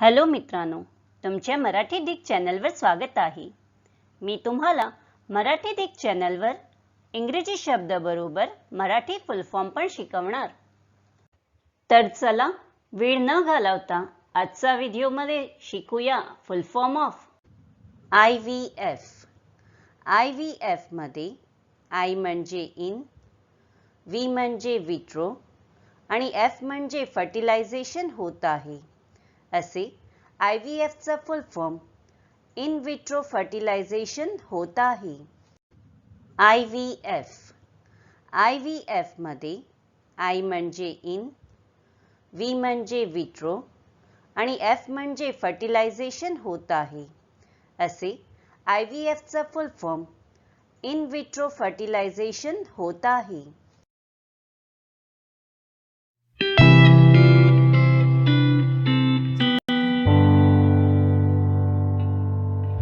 Hello मित्रांनो तुमच्या Marathi Dick चॅनलवर स्वागत आहे. मी तुम्हाला मराठी डिक चॅनलवर इंग्रजी शब्दाबरोबर मराठी फुल फॉर्म पण शिकवणार. तर चला वेळ न घालवता आजचा व्हिडिओमध्ये शिकूया full form of I V F I V एफमध्ये I म्हणजे इन व्ही म्हणजे विट्रो आणि एफ म्हणजे फर्टिलायझेशन होत आहे. असे I V एफचा full form in vitro fertilisation होत आहे. I V F I V एफमध्ये I म्हणजे इन व्ही म्हणजे विट्रो आणि एफ म्हणजे फर्टिलायझेशन होत आहे. असे I V एफचा full form in vitro fertilisation होत आहे.